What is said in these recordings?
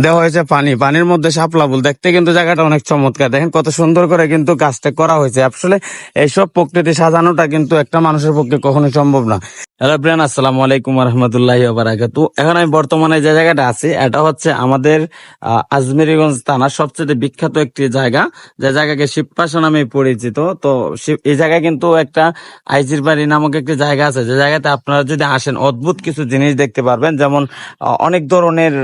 দেওয়া হয়েছে পানি। পানির মধ্যে শাপলা ফুল। দেখতে কিন্তু জায়গাটা অনেক চমৎকার। দেখেন কত সুন্দর করে কিন্তু কাজটা করা হয়েছে। আসলে এইসব প্রকৃতি সাজানোটা কিন্তু একটা মানুষের পক্ষে কখনো সম্ভব না। হ্যালো ব্রেন আসসালামু আলাইকুম রহমতুল্লাহ বারাকাতু এখন আমি বর্তমানে যে জায়গাটা আছি, এটা হচ্ছে আমাদের আজমেরিগঞ্জ থানার সবচেয়ে বিখ্যাত একটি জায়গা। যে জায়গাকে শিবপাশা নামে পরিচিত। তো এই জায়গায় কিন্তু একটা আইজির বাড়ি নামক একটি জায়গা আছে। যে জায়গাতে আপনারা যদি আসেন, অদ্ভুত কিছু জিনিস দেখতে পারবেন। যেমন অনেক ধরনের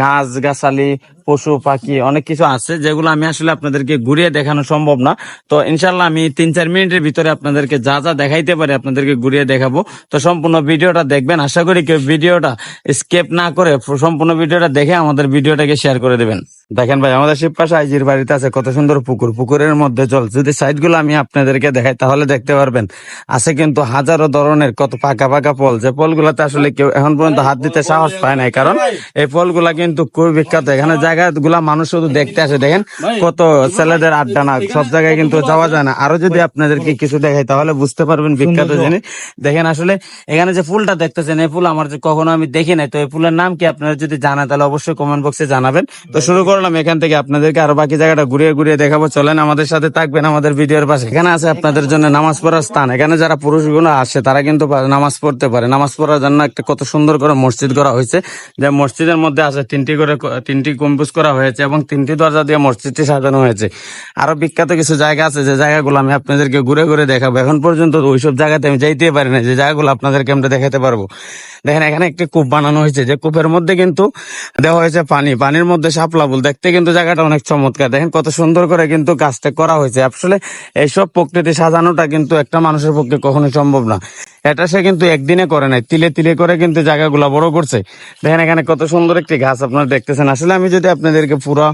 গাছ গাছালি পশু, পাখি অনেক কিছু আছে যেগুলো আমি আসলে আপনাদেরকে ঘুরিয়ে দেখানো সম্ভব না। তো ইনশাল্লাহ আমি তিন চার মিনিটের ভিতরে আপনাদেরকে যা যা দেখাইতে পারি আপনাদেরকে ঘুরিয়ে দেখাবো। তো সম্পূর্ণ ভিডিওটা দেখবেন। আশা করি কেউ ভিডিওটা স্কেপ না করে সম্পূর্ণ ভিডিওটা দেখে আমাদের ভিডিওটাকে শেয়ার করে দেবেন। দেখেন ভাই আমাদের শিবপাশা আইজির বাড়িতে আছে কত সুন্দর পুকুর। পুকুরের মধ্যে জল যদি সাইডগুলো আমি আপনাদেরকে দেখাই তাহলে দেখতে পারবেন। আছে কিন্তু হাজারো ধরনের কত পাকা পাকা ফল যে ফলগুলোতে আসলে কেউ এখন পর্যন্ত হাত দিতে সাহস পায় নাই। কারণ এই ফলগুলা কিন্তু খুবই বিখ্যাত। এখানে জায়গাগুলা মানুষ শুধু দেখতে আসে। দেখেন কত ছেলেদের আড্ডা না সব জায়গায় কিন্তু যাওয়া যায় না। আরও যদি আপনাদেরকে কিছু দেখাই তাহলে বুঝতে পারবেন বিখ্যাত জিনিস। দেখেন আসলে এখানে যে ফুলটা দেখতেছেন এই ফুল আমার যে কখনো আমি দেখি নাই। তো এই ফুলের নাম কি আপনারা যদি জানেন তাহলে অবশ্যই কমেন্ট বক্সে জানাবেন। তো শুরু করলাম, এখান থেকে আপনাদেরকে আরও বাকি জায়গাটা ঘুরিয়ে ঘুরিয়ে দেখাবো। চলেন, আমাদের সাথে থাকবেন আমাদের ভিডিওর পাশে। এখানে আছে আপনাদের জন্য নামাজ পড়ার স্থান। এখানে যারা পুরুষগুলো আসে, তারা কিন্তু নামাজ পড়তে পারে। নামাজ পড়ার জন্য একটা কত সুন্দর করে মসজিদ করা হয়েছে। যে মসজিদের মধ্যে আছে তিনটি করে তিনটি গম্বুজ করা হয়েছে এবং তিনটি দরজা দিয়ে মসজিদটি সাজানো হয়েছে। আরও বিখ্যাত কিছু জায়গা আছে, যে জায়গাগুলো আমি আপনাদেরকে ঘুরে ঘুরে দেখাবো। এখন পর্যন্ত ওইসব জায়গাতে আমি যাইতে পারি না যে জায়গাগুলো আপনাদেরকে আমরা দেখাতে পারব। দেখেন, এখানে একটি কূপ বানানো হয়েছে। যে কূপের মধ্যে কিন্তু দেওয়া হয়েছে পানি। পানির মধ্যে শাপলা ফুল দেখতে কিন্তু জায়গাটা অনেক চমৎকার। দেখেন কত সুন্দর করে কিন্তু কাজটা করা হয়েছে। আসলে এইসব প্রকৃতি সাজানোটা কিন্তু একটা মানুষের পক্ষে কখনো সম্ভব না। এটা সে কিন্তু একদিনে করে নাই, তিলে তিলে করে কিন্তু জায়গাগুলো বড় করছে। দেখেন এখানে কত সুন্দর একটি গাছ আপনারা দেখতেছেন। আসলে আমি যদি আপনাদেরকে পুরো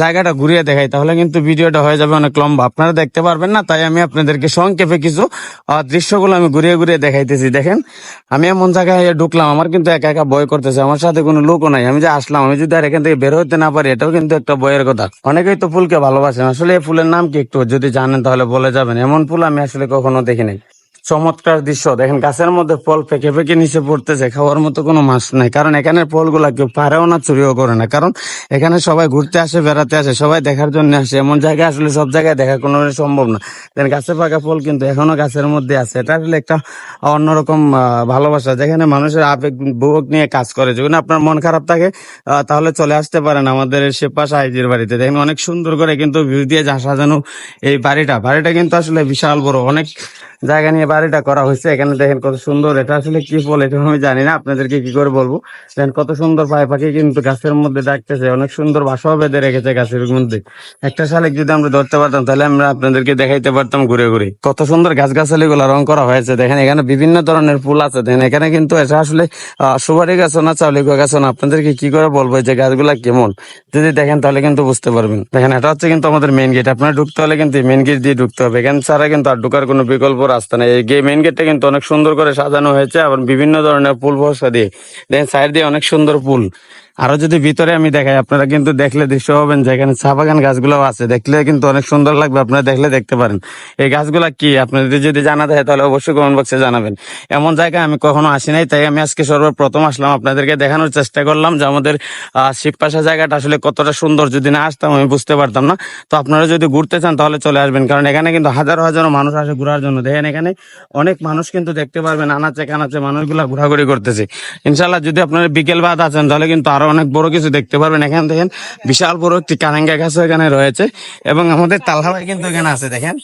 জায়গাটা ঘুরিয়ে দেখাই, তাহলে কিন্তু ভিডিওটা হয়ে যাবে অনেক লম্বা। আপনারা দেখতে পারবেন না, তাই আমি আপনাদেরকে সংক্ষেপে কিছু দৃশ্যগুলো আমি ঘুরিয়ে ঘুরিয়ে দেখাইতেছি। দেখেন, আমি এমন জায়গায় ঢুকলাম, আমার কিন্তু একা একা ভয় করতেছে, আমার সাথে কোনো লোকও নাই। আমি যে আসলাম, আমি যদি আর এখান থেকে বের হতে না পারি এটাও কিন্তু একটা বইয়ের কথা। অনেকেই তো ফুলকে ভালোবাসেন। আসলে এই ফুলের নাম কি একটু যদি জানেন তাহলে বলে যাবেন। এমন ফুল আমি আসলে কখনো দেখি নাই চমৎকার দৃশ্য। দেখেন, গাছের মধ্যে ফল পেকে পেকে নিচে পড়তেছে, খাওয়ার মতো কোনো মাছ নাই। কারণ এখানে ফলগুলা কেউ পারেও না, চুরিও করে না। কারণ এখানে সবাই ঘুরতে আসে, বেড়াতে আসে, সবাই দেখার জন্য আসে। এমন জায়গায় আসলে সব জায়গায় দেখা কোনো সম্ভব না। দেখেন, গাছে পাকা ফল কিন্তু এখনও গাছের মধ্যে আছে। এটা আসলে একটা অন্যরকম ভালোবাসা। যেখানে মানুষের আবেগ বুক নিয়ে কাজ করে। যখন আপনার মন খারাপ থাকে তাহলে চলে আসতে পারেন আমাদের পাশা আইজির বাড়িতে। দেখেন, অনেক সুন্দর করে কিন্তু ভিউ দিয়ে যা সাজানো এই বাড়িটা। বাড়িটা কিন্তু আসলে বিশাল বড়। অনেক জায়গা নিয়ে বাড়িটা করা হয়েছে, এখানে দেখেন কত সুন্দর। এটা আসলে কি ফল এটা আমি জানি না, আপনাদেরকে কি করে বলব। দেখেন কত সুন্দর পায়ে পাখি কিন্তু গাছের মধ্যে ডাকতেছে, অনেক সুন্দর বাসাও বেঁধে রেখেছে গাছের মধ্যে। একটা শালিক যদি আমরা ধরতে পারতাম, তাহলে আমরা আপনাদেরকে দেখাইতে পারতাম ঘুরে ঘুরে। কত সুন্দর গাছ গাছালি গুলা রং করা হয়েছে। দেখেন এখানে বিভিন্ন ধরনের ফুল আছে। দেখেন এখানে কিন্তু এটা আসলে সুপারি গাছ না চাউলি গাছ না, আপনাদেরকে কি করে বলব যে গাছগুলা কেমন? যদি দেখেন তাহলে কিন্তু বুঝতে পারবেন। দেখেন এটা হচ্ছে কিন্তু আমাদের মেন গেট আপনার ঢুকতে হলে কিন্তু মেন গেট দিয়ে ঢুকতে হবে। এখানে ছাড়া কিন্তু আর ঢুকার কোনো বিকল্প রাস্তা নেই। এই মেন গেটটা কিন্তু অনেক সুন্দর করে সাজানো হয়েছে আবার বিভিন্ন ধরনের ফুল বসা দিয়ে। দেখেন সাইড দিয়ে অনেক সুন্দর ফুল। আরও যদি ভিতরে আমি দেখাই, আপনারা কিন্তু দেখলে দৃশ্য হবেন যে এখানে চা বাগান গাছগুলো আছে। দেখলে কিন্তু অনেক সুন্দর লাগবে, আপনারা দেখলে দেখতে পারেন। এই গাছগুলা কি? আপনাদের যদি জানা থাকে তাহলে অবশ্যই কমেন্ট বক্সে জানাবেন। এমন জায়গায় আমি কখনো আসি নাই তাই আমি আজকে সর্বপ্রথম আসলাম। আপনাদেরকে দেখানোর চেষ্টা করলাম যে আমাদের শিবপাশা জায়গাটা আসলে কতটা সুন্দর। যদি না আসতাম, আমি বুঝতে পারতাম না। তো আপনারা যদি ঘুরতে চান, তাহলে চলে আসবেন। কারণ এখানে কিন্তু হাজারো হাজারো মানুষ আসে ঘোরার জন্য। দেখেন এখানে অনেক মানুষ কিন্তু দেখতে পারবেন, আনাচে কানাচে মানুষগুলা ঘোরাঘুরি করতেছে। ইনশাল্লাহ যদি আপনারা বিকেল বাদ আছেন, তাহলে কিন্তু আরও অনেক বড় কিছু দেখতে পারবেন। এখানে দেখেন, বিশাল বড় একটি কারেঙ্গা গাছও এখানে রয়েছে এবং আমাদের তালহা ভাই কিন্তু এখানে আছে, দেখেন।